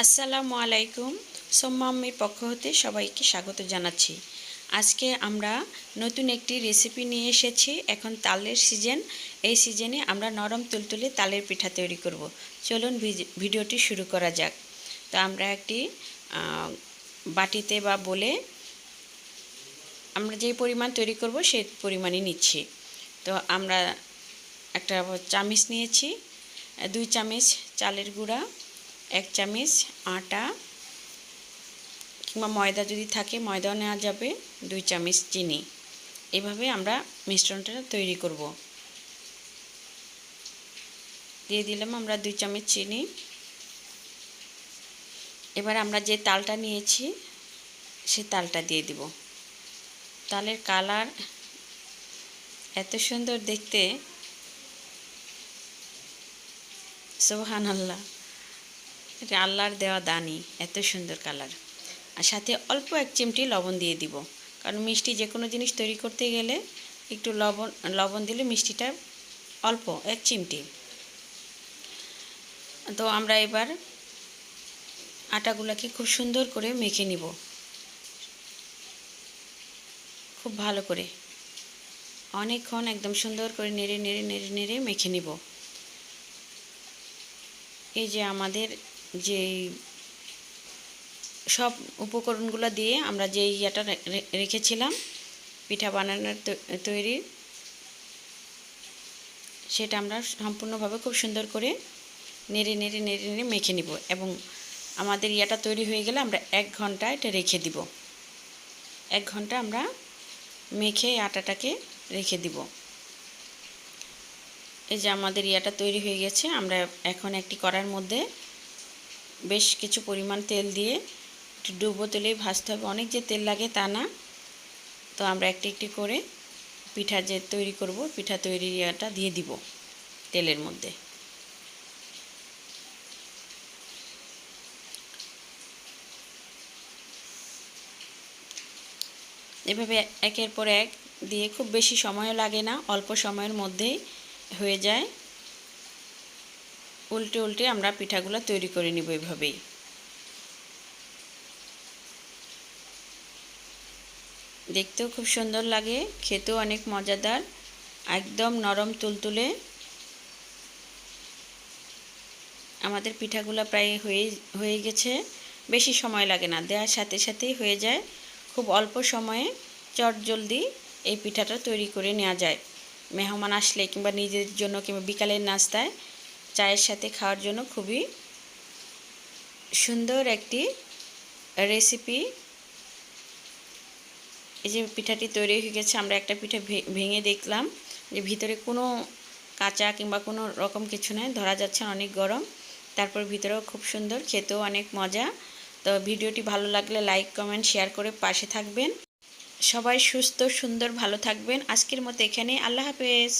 আসসালামু আলাইকুম। সোম্মাম্মির পক্ষ হতে সবাইকে স্বাগত জানাচ্ছি। আজকে আমরা নতুন একটি রেসিপি নিয়ে এসেছি। এখন তালের সিজন এই সিজনে আমরা নরম তুলতুলে তালের পিঠা তৈরি করব। চলুন ভিডিওটি শুরু করা যাক। তো আমরা একটি বাটিতে বা বলে আমরা যে পরিমাণ তৈরি করব সেই পরিমাণই নিচ্ছি। তো আমরা একটা চামিচ নিয়েছি। দুই চামচ চালের গুঁড়া। এক চামচ আটা কিংবা ময়দা যদি থাকে, ময়দাও নেওয়া যাবে। দুই চামচ চিনি। এভাবে আমরা মিশ্রণটা তৈরি করব। দিয়ে দিলাম আমরা দুই চামচ চিনি। এবার আমরা যে তালটা নিয়েছি, সে তালটা দিয়ে দিব। তালের কালার এত সুন্দর দেখতে। সোহান আল্লাহ এটা আল্লাহর দেওয়া দানি, এত সুন্দর কালার। আর সাথে অল্প এক চিমটি লবণ দিয়ে দিব, কারণ মিষ্টি যে কোনো জিনিস তৈরি করতে গেলে একটু লবণ লবণ দিলে মিষ্টিটা অল্প, এক চিমটি। তো আমরা এবার আটাগুলোকে খুব সুন্দর করে মেখে নিব। খুব ভালো করে। অনেকক্ষণ একদম সুন্দর করে নেড়ে নেড়ে নেড়ে নেড়ে মেখে নিব। এই যে আমাদের যে সব উপকরণগুলো দিয়ে আমরা যে ইয়েটা রেখেছিলাম, পিঠা বানানোর তৈরি, সেটা আমরা সম্পূর্ণভাবে খুব সুন্দর করে নেড়ে নেড়ে নেড়ে নেড়ে মেখে নিব এবং আমাদের ইয়াটা তৈরি হয়ে গেলে আমরা এক ঘণ্টা এটা রেখে দিব। এক ঘণ্টা আমরা মেখে আটাটাকে রেখে দিব। এই যে আমাদের ইয়াটা তৈরি হয়ে গেছে, আমরা এখন একটি করার মধ্যে বেশ কিছু পরিমাণ তেল দিয়ে একটু ডুবো তেলে ভাজতে হবে। অনেক যে তেল লাগে তা না। তো আমরা একটি একটি করে পিঠা যে তৈরি করব, পিঠা তৈরির ইয়াটা দিয়ে দিব তেলের মধ্যে। এভাবে একের পর এক দিয়ে খুব বেশি সময়ও লাগে না, অল্প সময়ের মধ্যেই হয়ে যায়। উল্টে উল্টে আমরা পিঠাগুলো তৈরি করে নিব এভাবেই। দেখতেও খুব সুন্দর লাগে, খেতেও অনেক মজাদার, একদম নরম তুলতুলে। আমাদের পিঠাগুলো প্রায় হয়ে হয়ে গেছে, বেশি সময় লাগে না, দেওয়ার সাথে সাথেই হয়ে যায়। খুব অল্প সময়ে চট জলদি এই পিঠাটা তৈরি করে নেওয়া যায়। মেহমান আসলে কিংবা নিজের জন্য কিংবা বিকালের নাস্তায় চায়ের সাথে খাওয়ার জন্য খুবই সুন্দর একটি রেসিপি এই যে পিঠাটি তৈরি হয়ে গেছে, আমরা একটা পিঠা ভেঙে দেখলাম যে ভিতরে কোনো কাঁচা কিংবা কোনো রকম কিছু নেই, ধরা যাচ্ছে অনেক গরম। তারপর ভিতরেও খুব সুন্দর, খেতেও অনেক মজা। তো ভিডিওটি ভালো লাগলে লাইক কমেন্ট শেয়ার করে পাশে থাকবেন। সবাই সুস্থ, সুন্দর, ভালো থাকবেন। আজকের মতো এখানে আল্লাহ হাফেজ।